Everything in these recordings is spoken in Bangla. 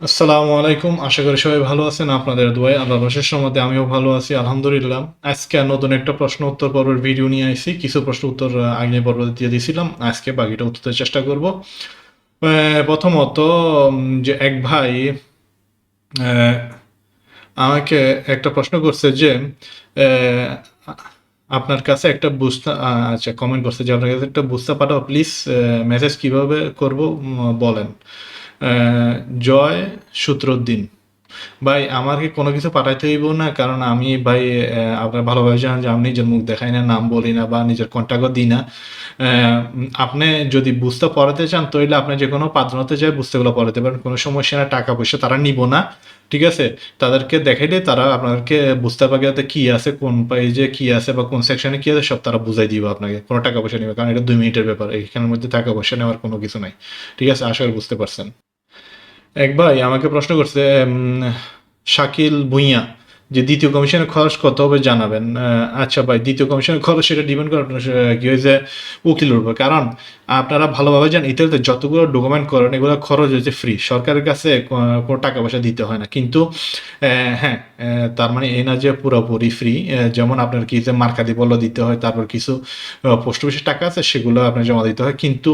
আসসালামু আলাইকুম। আশা করি সবাই ভালো আছেন আপনাদের দোয়ায় আল্লাহর অশেষ মধ্যে আমিও ভালো আছি আলহামদুলিল্লাহ। আজকে নতুন একটা প্রশ্ন উত্তর পর্বের ভিডিও নিয়ে আসি কিছু প্রশ্ন উত্তর আহ, আগে পর্ব দিয়ে দিয়েছিলাম আজকে বাকিটা উত্তরের চেষ্টা করব। প্রথমত যে এক ভাই আমাকে একটা প্রশ্ন করছে যে আপনার কাছে একটা বুঝতে আচ্ছা কমেন্ট করছে যে আপনার কাছে একটা বুঝতে পাঠাও প্লিজ মেসেজ কীভাবে করব বলেন। জয় সূত্রউদ্দিন ভাই, আমাকে কোনো কিছু পাঠাইতে হইব না, কারণ আমি ভাই আপনার ভালোভাবে জানেন যে আমি নিজের মুখ দেখাই না, নাম বলি না বা নিজের কন্ট্যাক্টও দিই না। আপনি যদি বুঝতে পড়াতে চান তাহলে আপনি যে কোনো পাত্রতে চাই বুঝতেগুলো পড়াতে পারেন কোনো সমস্যা না টাকা পয়সা তারা নিব না, ঠিক আছে? তাদেরকে দেখাইলে তারা আপনাদেরকে বুঝতে পারবে কি আছে, কোন পেজে কি আছে বা কোন সেকশনে কি আছে, সব তারা বুঝাই দিবে আপনাকে। কোনো টাকা পয়সা নেবে, কারণ এটা দুই মিনিটের ব্যাপার, এখানের মধ্যে টাকা পয়সা নেওয়ার কোনো কিছু নাই, ঠিক আছে? আশা করি বুঝতে পারছেন। এক ভাই আমাকে প্রশ্ন করছে শাকিল ভুঁইয়া, যে দ্বিতীয় কমিশনের খরচ কত হবে জানাবেন। আচ্ছা ভাই, দ্বিতীয় কমিশনের খরচ সেটা ডিপেন্ড করে আপনার কি হয়েছে? উকিলের উপর কারণ আপনারা ভালোভাবে জানেন ইতালিতে যতগুলো ডকুমেন্ট করেন, এগুলো খরচ হচ্ছে ফ্রি সরকারের কাছে কোনো টাকা পয়সা দিতে হয় না। কিন্তু হ্যাঁ তার মানে এই না যে পুরোপুরি ফ্রি যেমন আপনার কি যে মার্কাদি বলল দিতে হয়, তারপর কিছু পোস্ট অফিসের টাকা আছে, সেগুলো আপনার জমা দিতে হয়। কিন্তু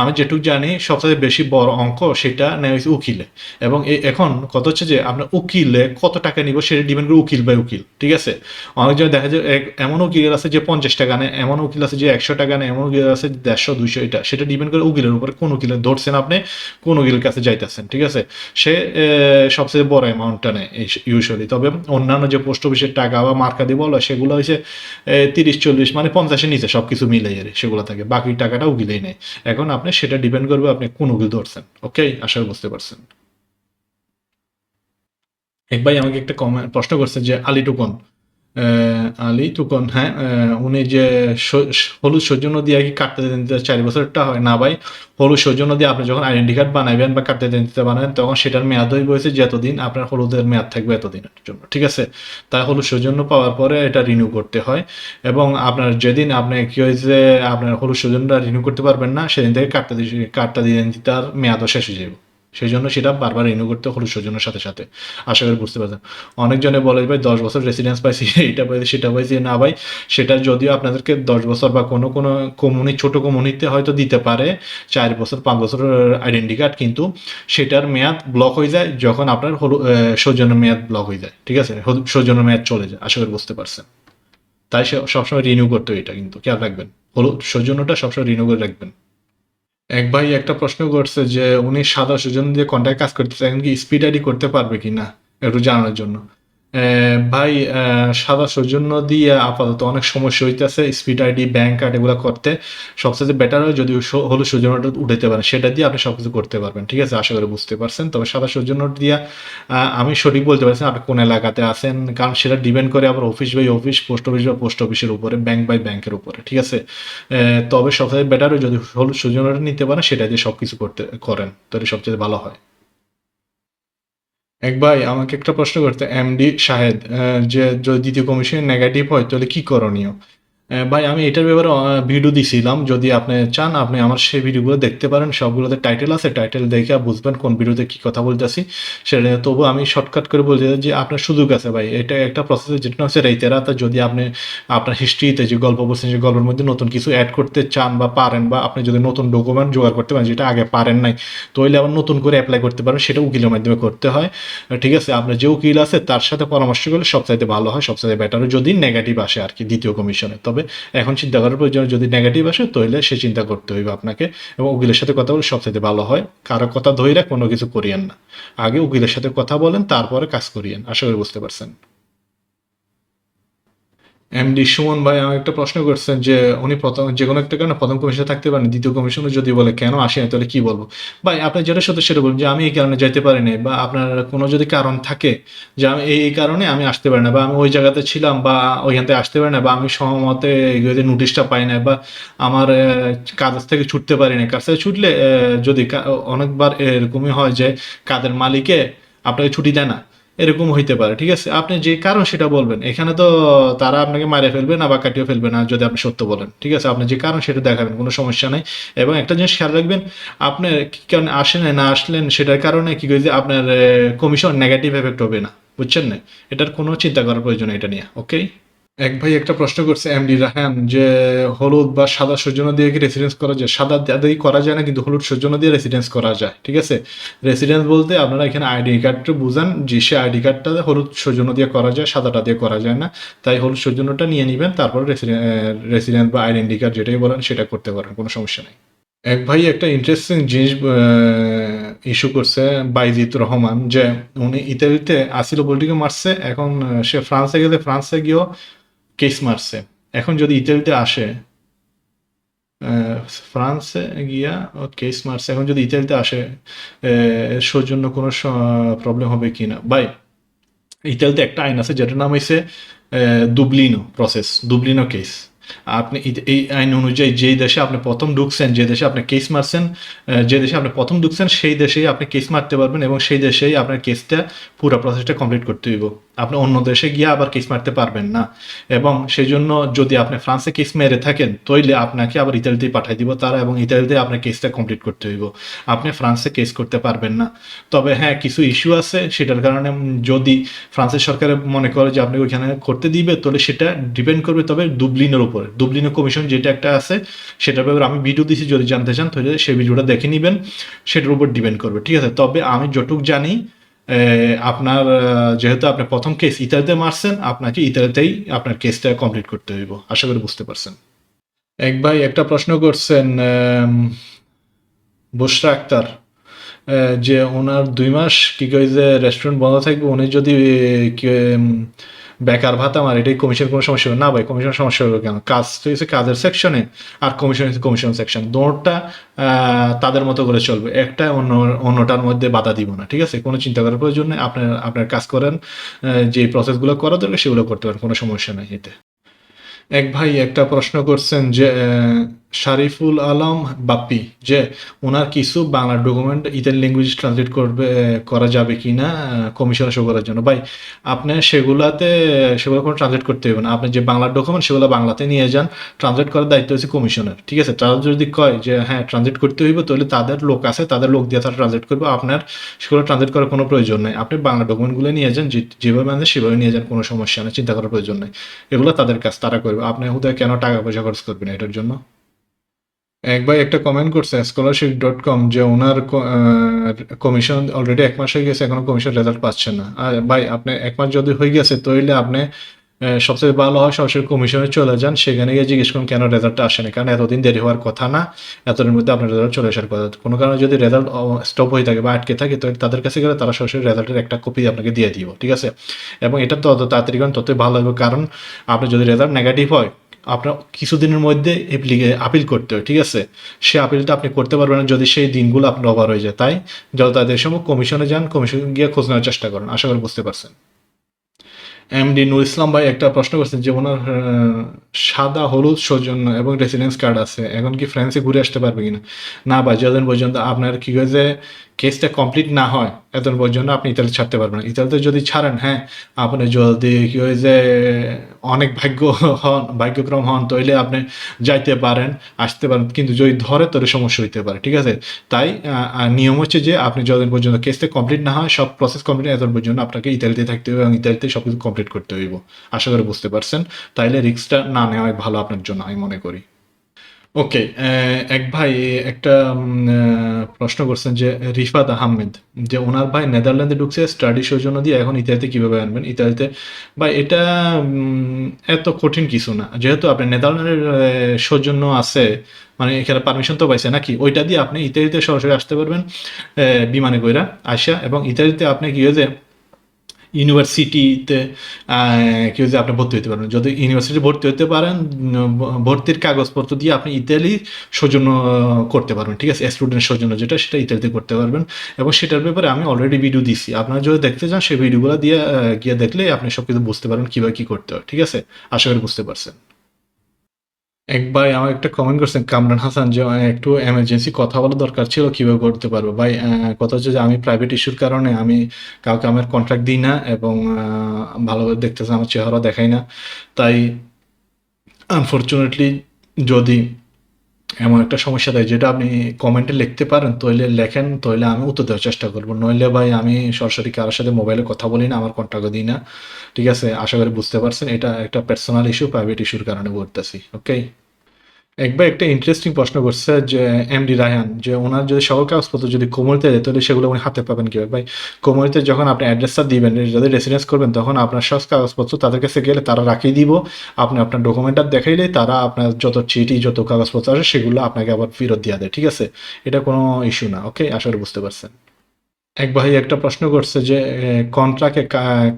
আমি যেটুকু জানি সবথেকে বেশি বড় অঙ্ক সেটা নেয় হচ্ছে উকিলে। এবং এখন কত হচ্ছে যে, আপনার উকিলে কত টাকা নিব, সেটা ডিপেন্ড করে উকিল বাই উকিল, ঠিক আছে? অনেক সময় দেখা যায় এমন উকিল আছে যে পঞ্চাশ টাকা নেয়, এমন উকিল আছে যে একশো টাকা নেয়, এমন উকিল আছে দেড়শো, দুইশো এটা সেটা ডিপেন্ড করে উকিলের উপরে কোন উকিলে ধরছেন আপনি কোন উকিলের কাছে যাইতেছেন ঠিক আছে? সে সবচেয়ে বড় অ্যামাউন্টটা নেয় ইউজুয়ালি তবে অন্যান্য যে পোস্ট অফিসের টাকা বা মার্কাদি বলো সেগুলো হচ্ছে তিরিশ চল্লিশ মানে পঞ্চাশের নিচে সব কিছু মিলে এর সেগুলো থাকে। বাকি টাকাটা উকিলেই নেয়। এখন আপনি সেটা ডিপেন্ড করবে আপনি কোন উকিল ধরছেন ওকে আশা করি বুঝতে পারছেন। এক ভাই আমাকে একটা কমেন্ট প্রশ্ন করছে যে আলী টুকন আহ, আলী টুকন হ্যাঁ উনি যে হলুদ সৌজন্য দিয়ে কি কাটতে দিতে চার বছরটা হয় না ভাই। হলুদ সৌজন্য দিয়ে আপনি যখন আইডেন্টি কার্ড বানাবেন বা কাটতে দিতে বানাবেন, তখন সেটার মেয়াদ হয়ে বসে যে এতদিন আপনার হলুদের মেয়াদ থাকবে এতদিনের জন্য, ঠিক আছে? তাই হলুদ সৌজন্য পাওয়ার পরে এটা রিনিউ করতে হয় এবং আপনার যেদিন আপনি কি হয়েছে, আপনার হলুদ সৌজন্যটা রিনিউ করতে পারবেন না, সেদিন থেকে কার্ডটা দিয়ে কার্ডটা দিয়ে তার মেয়াদও শেষ হয়ে যাবে সেই জন্য সেটা বারবার রিনিউ করতে হলুদ সৌজন্যের সাথে সাথে। আশা করি বুঝতে পারছেন। অনেকজনে বলে ভাই দশ বছর রেসিডেন্স পাইছি এইটা পাইছি সেটা পাইছি। না ভাই সেটা যদিও আপনাদেরকে দশ বছর বা কোনো কোনো কমিউনি ছোটো কমিউনিতে হয়তো দিতে পারে চার বছর পাঁচ বছরের আইডেন্টি কার্ড কিন্তু সেটার মেয়াদ ব্লক হয়ে যায় যখন আপনার হলু আহ, সৌজন্যের মেয়াদ ব্লক হয়ে যায় ঠিক আছে? হলু- সৌজন্যের মেয়াদ চলে যায় আশা করি বুঝতে পারছেন। তাই সে সবসময় রিনিউ করতে হয় এটা কিন্তু খেয়াল রাখবেন। হলো সৌজন্যটা সবসময় রিনিউ করে রাখবেন। এক ভাই একটা প্রশ্ন করছে যে, উনি সাদা সুজন দিয়ে কন্ট্যাক্ট কাজ করতে চান কি স্পিড আইডি করতে পারবে কিনা? একটু জানার জন্য। ভাই সাদা সৌজন্য দিয়ে আপাতত অনেক সমস্যা হইতেছে স্পিড আইডি ব্যাংক কার্ড এগুলো করতে। সবচেয়ে বেটার হয় যদি স- হলো সৌজন্যটা উঠাইতে পারেন। সেটা দিয়ে আপনি সবকিছু করতে পারবেন, ঠিক আছে? আশা করি বুঝতে পারছেন। তবে সাদা সৌজন্য দিয়ে আমি সঠিক বলতে পারছি আপনি কোন এলাকাতে আছেন, কারণ সেটা ডিপেন্ড করে আবার office by office post office বা পোস্ট অফিসের উপরে ব্যাংক বাই ব্যাংকের উপরে, ঠিক আছে? তবে সবচেয়ে বেটার হয় যদি হলুদ সৌজন্যটা নিতে পারেন, সেটা দিয়ে সবকিছু করতে, করেন, তাহলে সবচেয়ে ভালো হয়। এক ভাই আমাকে একটা প্রশ্ন করতে এমডি শাহেদ যে যদি দ্বিতীয় কমিশন নেগেটিভ হয়, তাহলে কি করণীয়? ভাই, আমি এটার ব্যাপারে ভিডিও দিছিলাম। যদি আপনি চান, আপনি আমার সেই ভিডিওগুলো দেখতে পারেন। সবগুলোতে টাইটেল আছে। টাইটেল দেখে বুঝবেন কোন ভিডিওতে কি কথা বলতেছি। সেটা তবু আমি শর্টকাট করে বলতে যে, আপনার সুযোগ আছে ভাই। এটা একটা প্রসেস যেটা হচ্ছে রেইতেরাতে যদি আপনি আপনার হিস্ট্রিতে যে গল্প বলছেন, যে গল্পের মধ্যে নতুন কিছু অ্যাড করতে চান বা পারেন বা আপনি যদি নতুন ডকুমেন্ট জোগাড় করতে পারেন, যেটা আগে পারেন নাই, তাহলে আবার নতুন করে অ্যাপ্লাই করতে পারেন। সেটা উকিলের মাধ্যমে করতে হয়। ঠিক আছে? আপনার যে উকিল আছে, তার সাথে পরামর্শ করলে সবচাইতে ভালো হয়, সবচাইতে বেটার যদি নেগেটিভ আসে আর কি দ্বিতীয় কমিশনে তবে এখন চিন্তা করার প্রয়োজন, যদি নেগেটিভ আসে, তাহলে সে চিন্তা করতে হইবে আপনাকে এবং উকিলের সাথে কথা বলে সবচেয়ে ভালো হয়। কারও কথা ধইরা কোনো কিছু করিয়েন না। আগে উকিলের সাথে কথা বলেন, তারপরে কাজ করিয়েন। আশা করি বুঝতে পারছেন। এমডি সুমন ভাই আমাকে একটা প্রশ্ন করছেন যে, উনি প্রথম যে কোনো একটা কারণে প্রথম কমিশনে থাকতে পারেন, দ্বিতীয় কমিশনে যদি বলে কেন আসে না, তাহলে কি বলব? ভাই, আপনি যেটা সত্য সেটা বলুন যে, আমি এই কারণে যাইতে পারিনি বা আপনার কোনো যদি কারণ থাকে যে, আমি এই কারণে আমি আসতে পারি না বা আমি ওই জায়গাতে ছিলাম বা ওইখান থেকে আসতে পারি না বা আমি সময়মতে নোটিশটা পাই না বা আমার কাজ থেকে ছুটতে পারি না। কাজ থেকে ছুটলে যদি অনেকবার এরকমই হয় যে, কাজের মালিকে আপনাকে ছুটি দেয় না এরকম হইতে পারে, ঠিক আছে? আপনি যে কারণ সেটা বলবেন, এখানে তো তারা আপনাকে মারে ফেলবে না বা কাটিয়ে ফেলবে না, যদি আপনি সত্য বলেন, ঠিক আছে? আপনি যে কারণ সেটা দেখাবেন, কোনো সমস্যা নেই। এবং একটা জিনিস খেয়াল রাখবেন আপনার কি কারণে আসেন না আসলেন সেটার কারণে কি করে আপনার কমিশন নেগেটিভ এফেক্ট হবে না, বুঝছেন না? এটার কোনো চিন্তা করার প্রয়োজন এটা নিয়ে ওকে এক ভাই একটা প্রশ্ন করছে এমডি রাহান যে হলুদ বা সাদা সৌজন্য দিয়ে কি রেসিডেন্স করা যায়? সাদা দিয়ে করা যায় না, কিন্তু হলুদ সৌজন্য দিয়ে রেসিডেন্স করা যায়, ঠিক আছে? রেসিডেন্স বলতে আপনারা এখানে আইডি কার্ডটা বুঝান, যে সে আইডি কার্ডটা হলুদ সৌজন্য দিয়ে করা যায়, সাদাটা দিয়ে করা যায় না, তাই হলুদ সৌজন্যটা নিয়ে নেবেন, তারপর রেসিডেন্স বা আইডেন্টি কার্ড যেটাই বলেন সেটা করতে পারেন, কোনো সমস্যা নেই। এক ভাই একটা ইন্টারেস্টিং জিনিস ইস্যু করছে বাইজিত রহমান, যে উনি ইতালিতে আসিল বলটিকে মারছে এখন সে ফ্রান্সে গেলে, ফ্রান্সে গিয়েও কেস মারছে এখন যদি ইতালিতে আসে ফ্রান্সে গিয়া কেস মারছে এখন যদি ইতালিতে আসে আহ, সৌজন্য কোনো প্রবলেম হবে কি না? বাই ইতালিতে একটা আইন আছে যেটার নাম হয়েছে দুবলিনো প্রসেস দুবলিনো কেস আপনি এই আইন অনুযায়ী যেই দেশে আপনি প্রথম ঢুকছেন, যে দেশে আপনি কেস মারছেন যে দেশে আপনি প্রথম ঢুকছেন, সেই দেশেই আপনি কেস মারতে পারবেন এবং সেই দেশেই আপনার কেসটা পুরো প্রসেসটা কমপ্লিট করতে হইব। আপনি অন্য দেশে গিয়ে আবার কেস মারতে পারবেন না। এবং সেই জন্য যদি আপনি ফ্রান্সে কেস মেরে থাকেন, তাইলে আপনাকে আবার ইতালিতেই পাঠিয়ে দিব তারা এবং ইতালিতে আপনার কেসটা কমপ্লিট করতে হইব। আপনি ফ্রান্সে কেস করতে পারবেন না। তবে হ্যাঁ কিছু ইস্যু আছে, সেটার কারণে যদি ফ্রান্সের সরকার মনে করে যে আপনি ওইখানে করতে দিবে তাহলে সেটা ডিপেন্ড করবে তবে দুবলিনের উপরে। দুবলিনের কমিশন যেটা একটা আছে, সেটার ব্যাপারে আমি ভিডিও দিছি, যদি জানতে চান, তাহলে সেই ভিডিওটা দেখে নেবেন, সেটার উপর ডিপেন্ড করবে, ঠিক আছে? তবে আমি যতটুক জানি আপনার যেহেতু আপনি প্রথম কেস ইতালিতে মারছেন, আপনাকে ইতালিতেই আপনার কেসটা কমপ্লিট করতে হইব। আশা করি বুঝতে পারছেন। এক ভাই একটা প্রশ্ন করছেন বুশরা আক্তার যে ওনার দুই মাস কি কই যে রেস্টুরেন্ট বন্ধ থাকবে, উনি যদি বেকার ভাতা আমার এটাই কমিশন কোনো সমস্যা হবে না। ভাই কমিশন সমস্যা হবে কেন? কাজ তো হচ্ছে কাজের সেকশনে আর কমিশন হচ্ছে কমিশন সেকশন দোনোটা তাদের মতো করে চলবে। একটা অন্য, অন্যটার মধ্যে বাধা দিব না, ঠিক আছে? কোনো চিন্তা করার প্রয়োজন নেই। আপনার আপনার কাজ করেন যে প্রসেসগুলো করা দরকার সেগুলো করতে পারেন, কোনো সমস্যা নেই এতে। এক ভাই একটা প্রশ্ন করছেন যে শারিফুল আলম বাপ্পি, যে ওনার কিছু Bangla document Italy language translate করবে করা যাবে কি না কমিশনে শো করার জন্য। ভাই, আপনি সেগুলাতে, সেগুলো কোনো ট্রান্সলেট করতে হবে না। আপনি যে বাংলা ডকুমেন্ট সেগুলো বাংলাতে নিয়ে যান। ট্রান্সলেট করার দায়িত্ব হচ্ছে কমিশনের ঠিক আছে? তারা যদি কয় যে হ্যাঁ ট্রান্সলেট করতে হইবে, তাহলে তাদের লোক আছে, তাদের লোক দিয়ে তারা ট্রান্সলেট করবে। আপনার সেগুলো ট্রান্সলেট করার কোনো প্রয়োজন নেই। আপনি বাংলা ডকুমেন্টগুলো নিয়ে যান যেভাবে আনেন সেভাবে নিয়ে যান, কোনো সমস্যা নেই, চিন্তা করার প্রয়োজন নেই। এগুলো তাদের কাজ, তারা করবে। আপনি হুদায় কেন টাকা পয়সা খরচ করবেন এটার জন্য? এক ভাই একটা কমেন্ট করছে স্কলারশিপ ডট কম যে ওনার কমিশন অলরেডি এক মাস হয়ে গেছে, এখনও কমিশন রেজাল্ট পাচ্ছে না। আর ভাই, আপনি এক মাস যদি হয়ে গেছে তাহলে আপনি সবচেয়ে ভালো হয় সরাসরি কমিশনে চলে যান, সেখানে গিয়ে জিজ্ঞেস করুন কেন রেজাল্টটা আসেনি কারণ এতদিন দেরি হওয়ার কথা না এতদিন মধ্যে আপনার রেজাল্ট চলে আসার কথা। কোনো কারণে যদি রেজাল্ট স্টপ হয়ে থাকে বা আটকে থাকে তো তাদের কাছে গেলে তারা সরাসরি রেজাল্টের একটা কপি আপনাকে দিয়ে দিব, ঠিক আছে? এবং এটা তত তাড়াতাড়ি করেন, ততই ভালো হবে। কারণ, আপনি যদি রেজাল্ট নেগেটিভ হয় আপনার কিছুদিনের মধ্যে আপিল করতে হয়, ঠিক আছে? সে আপিলটা আপনি করতে পারবেন যদি সেই দিনগুলো আপনার ওভার হয়ে যায়। তাই যত তাদের সময় কমিশনে যান কমিশন গিয়ে খোঁজ নেওয়ার চেষ্টা করেন। আশা করি বুঝতে পারছেন। এমডি নুর ইসলাম ভাই একটা প্রশ্ন করছেন যে, ওনার সাদা, হলুদ, সৌজন্য এবং রেসিডেন্স কার্ড আছে। এখন কি ফ্রান্সে ঘুরে আসতে পারবে কিনা? না ভাই, যতদিন পর্যন্ত আপনার কি হয়েছে কেসটা কমপ্লিট না হয় এতদিন পর্যন্ত আপনি ইতালি ছাড়তে পারবেন ইতালিতে যদি ছাড়েন হ্যাঁ আপনি যদি কি হয়েছে, অনেক ভাগ্য হন, ভাগ্যক্রম হন, তাইলে আপনি যাইতে পারেন, আসতে পারেন, কিন্তু যদি ধরে তোর সমস্যা হইতে পারে, ঠিক আছে? তাই নিয়ম হচ্ছে যে আপনি যতদিন পর্যন্ত কেসটা কমপ্লিট না হয়, সব প্রসেস কমপ্লিট এতদিন পর্যন্ত আপনাকে ইতালিতে থাকতে হবে এবং ইতালিতে সব কিছু কমপ্লিট করতে হইব। আশা করি বুঝতে পারছেন? তাইলে রিস্কটা না নেওয়াই ভালো আপনার জন্য, আমি মনে করি। ওকে এক ভাই একটা প্রশ্ন করছেন যে, রিফাত আহমেদ, যে ওনার ভাই নেদারল্যান্ডে ঢুকছে, স্টাডি সৌজন্য দিয়ে এখন ইতালিতে কীভাবে আনবেন? ইতালিতে, ভাই, এটা এত কঠিন কিছু না। যেহেতু আপনি নেদারল্যান্ডের সৌজন্য আছে মানে এখানে পারমিশন তো পাইছে নাকি, ওইটা দিয়ে আপনি ইতালিতে সরাসরি আসতে পারবেন বিমানে কইরা আসা, এবং ইতালিতে আপনি কি হয়েছে ইউনিভার্সিটিতে কেউ যে আপনি ভর্তি হতে পারেন। যদি ইউনিভার্সিটি ভর্তি হতে পারেন ভর্তির কাগজপত্র দিয়ে আপনি ইতালি সৌজন্য করতে পারবেন, ঠিক আছে? স্টুডেন্ট সৌজন্য যেটা, সেটা ইতালিতে করতে পারবেন। এবং সেটার ব্যাপারে আমি অলরেডি ভিডিও দিছি। আপনারা যদি দেখতে চান, সেই ভিডিওগুলো দিয়ে গিয়ে দেখলে আপনি সব কিছু বুঝতে পারবেন কীভাবে কী করতে হয়, ঠিক আছে? আশা করি বুঝতে পারছেন। এক ভাই আমার একটা কমেন্ট করছেন, কামরান হাসান, যে একটু এমার্জেন্সি কথা বলা দরকার ছিল, কীভাবে করতে পারব? ভাই কথা হচ্ছে যে, আমি প্রাইভেট ইস্যুর কারণে আমি কাউকে আমার কন্ট্রাক্ট দিই না এবং ভালোভাবে দেখতেছে, আমার চেহারা দেখাই না। তাই আনফর্চুনেটলি যদি এমন একটা সমস্যা দেয় যেটা আপনি কমেন্টে লিখতে পারেন তাহলে লেখেন তাহলে আমি উত্তর দেওয়ার চেষ্টা করব। নইলে ভাই আমি সরাসরি কারোর সাথে মোবাইলে কথা বলি না, আমার কন্ট্যাক্ট দিই না। ঠিক আছে? আশা করি বুঝতে পারছেন, এটা একটা পার্সোনাল ইস্যু প্রাইভেট ইস্যুর কারণে বলতেছি ওকে একবার একটা ইন্টারেস্টিং প্রশ্ন করছে যে এমডি রায়হান যে ওনার যদি সকল কাগজপত্র যদি কোমরিতে যায় তাহলে সেগুলো উনি হাতে পাবেন কীভাবে? ভাই, কোমরিতে যখন আপনি অ্যাড্রেসটা দিবেন, যদি রেসিডেন্স করবেন, তখন আপনার সব কাগজপত্র তাদের কাছে গেলে তারা রাখিয়ে দিব। আপনি আপনার ডকুমেন্টটা দেখাইলে তারা আপনার যত চিঠি, যত কাগজপত্র আছে, সেগুলো আপনাকে আবার ফেরত দিয়ে দেয়, ঠিক আছে? এটা কোনো ইস্যু না ওকে আশা করি বুঝতে পারছেন। এক ভাই একটা প্রশ্ন করছে যে কন্ট্রাক্টে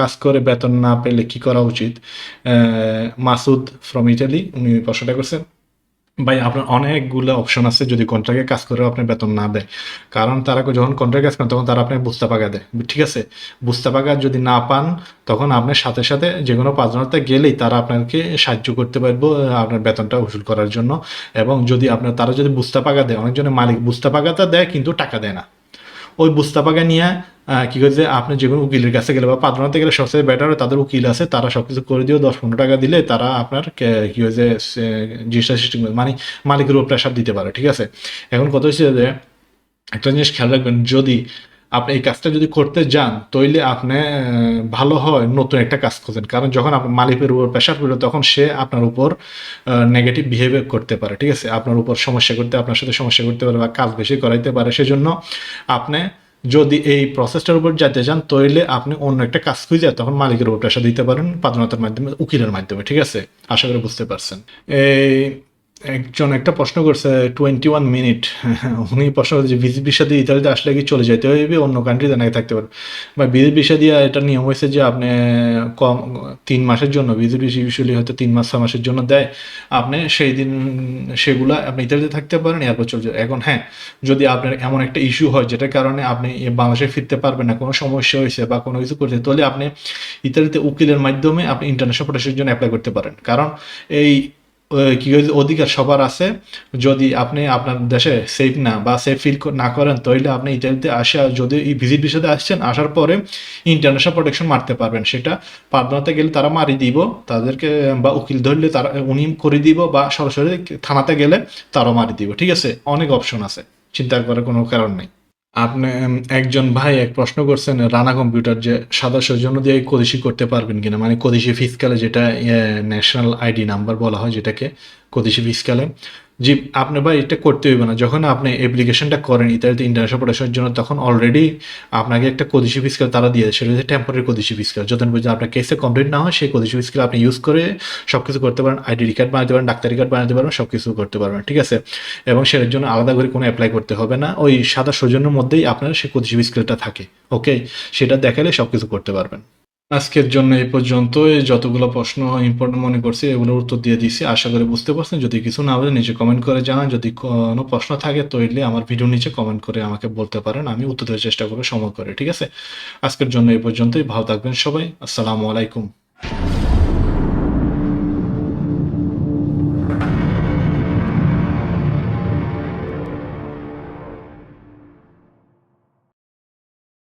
কাজ করে বেতন না পেলে কি করা উচিত? মাসুদ ফ্রম ইটালি উনি প্রশ্নটা করছেন। ভাই, আপনার অনেকগুলো অপশন আছে যদি কন্ট্রাক্টে কাজ করেও আপনার বেতন না দেয়। কারণ তারা যখন কন্ট্রাক্ট কাজ করেন, তখন তারা আপনাকে বুঝতে পাকা দেয়। ঠিক আছে? বুঝতে পাকা যদি না পান, তখন আপনার সাথে সাথে যে কোনো পাঁচজনতে গেলেই তারা আপনাকে সাহায্য করতে পারব আপনার বেতনটা উসুল করার জন্য। এবং যদি আপনার তারা যদি বুঝতে পাকা দেয়, অনেকজনের মালিক বুঝতে পাকাটা দেয়, কিন্তু টাকা দেয় না। ওই বুস্তাপাকা নিয়ে কি করছে আপনি যে কোনো উকিলের কাছে গেলে বা পাত্রনাতে গেলে সবচেয়ে বেটার তাদের উকিল আছে, তারা সব কিছু করে দিয়েও দশ পনেরো টাকা দিলে তারা আপনার কে- হয়েছে জিনিসটা সিস্টেম মানে মালিকের উপর প্রেশার দিতে পারে, ঠিক আছে? এখন কথা হচ্ছে যে, একটা জিনিস খেয়াল রাখবেন, যদি আপনি এই কাজটা যদি করতে যান, তাইলে আপনি ভালো হয় নতুন একটা কাজ খোঁজেন। কারণ যখন আপনার মালিকের উপর প্রেশার পড়বে, তখন সে আপনার উপর নেগেটিভ বিহেভিয়ার করতে পারে, ঠিক আছে? আপনার উপর সমস্যা করতে, আপনার সাথে সমস্যা করতে পারে বা কাজ বেশি করাইতে পারে, সেজন্য আপনি যদি এই প্রসেসটার উপর যেতে চান তাইলে আপনি অন্য একটা কাজ খুঁজে তখন মালিকের উপর প্রেশার দিতে পারেন, পাদনাতার মাধ্যমে, উকিলের মাধ্যমে, ঠিক আছে? আশা করি বুঝতে পারছেন। এই একজন একটা প্রশ্ন করছে টোয়েন্টি ওয়ান মিনিট উনি প্রশ্ন করছে ভিজিট দিয়ে ইতালিতে আসলে কি চলে যেতে হইবে? অন্য কান্ট্রিতে নাকি থাকতে পারবে? বা ভিসা দিয়ে এটা নিয়ম হয়েছে যে আপনি কম, তিন মাসের জন্য ভিজিট ভিসা ইউজুয়ালি হয়তো তিন মাস, ছয় মাসের জন্য দেয়। আপনি সেই দিন সেগুলা আপনি ইতালিতে থাকতে পারেন এরপর চলে যাবে। এখন হ্যাঁ যদি আপনার এমন একটা ইস্যু হয়, যেটার কারণে আপনি বাংলাদেশে ফিরতে পারবেন না, কোনো সমস্যা হয়েছে বা কোনো কিছু করছে, তাহলে আপনি ইতালিতে উকিলের মাধ্যমে আপনি ইন্টারন্যাশনাল প্রোটেকশনের জন্য অ্যাপ্লাই করতে পারেন। কারণ এই কি অধিকার সবার আছে। যদি আপনি আপনার দেশে সেফ না বা সেফ ফিল না করেন তাহলে আপনি ইতালিতে আসা যদি এই ভিজিট বিষয়তে আসছেন, আসার পরে ইন্টারন্যাশনাল প্রোটেকশন মারতে পারবেন। সেটা পাবনাতে গেলে তারা মারি দিব, তাদেরকে, বা উকিল ধরলে তারা, উনি করে দিব, বা সরাসরি থানাতে গেলে তারাও মারি দিব। ঠিক আছে? অনেক অপশন আছে। চিন্তা করার কোনো কারণ নেই। আপনি একজন ভাই এক প্রশ্ন করছেন, রানা কম্পিউটার যে সাদা সৌজন্য দিয়ে কদিশি করতে পারবেন কিনা? মানে কদিশি ফিসকালে যেটা ন্যাশনাল আইডি নাম্বার বলা হয় যেটাকে কদিশি ফিসকালে জি, আপনি বা এটা করতে হইবে না। যখন আপনি অ্যাপ্লিকেশনটা করেন ইত্যাদি ইন্টারন্যাশনাল প্রোটেকশনের জন্য, তখন অলরেডি আপনাকে একটা কদিশি ফিসকাল তারা দেয় সেটা হচ্ছে টেম্পোরারি কদিশি ফিসকাল যতদিন পর্যন্ত আপনার কেসে কমপ্লিট না হয়, সেই কদিশি ফিসকাল আপনি ইউজ করে সব কিছু করতে পারেন। আইডি কার্ড বানাতে পারেন, ডাক্তারি কার্ড বানাতে পারবেন সব কিছু করতে পারবেন, ঠিক আছে? এবং সেটার জন্য আলাদা করে কোনো অ্যাপ্লাই করতে হবে না। ওই সাদা সৌজন্যের মধ্যেই আপনার সেই কদিশি ফিসকালটা থাকে ওকে সেটা দেখালে সব কিছু করতে পারবেন। আজকের জন্য এই পর্যন্ত যতগুলো প্রশ্ন ইম্পর্টেন্ট মনে করছি, এগুলোর উত্তর দিয়ে দিছি আশা করি বুঝতে পারছেন। যদি কিছু না বলে নিজে কমেন্ট করে জানান। যদি কোনো প্রশ্ন থাকে তাহলে আমার ভিডিও নিচে কমেন্ট করে আমাকে বলতে পারেন। আমি উত্তর দেওয়ার চেষ্টা করব সময় করে, ঠিক আছে? আজকের জন্য এই পর্যন্তই। ভালো থাকবেন সবাই। আসসালামু আলাইকুম।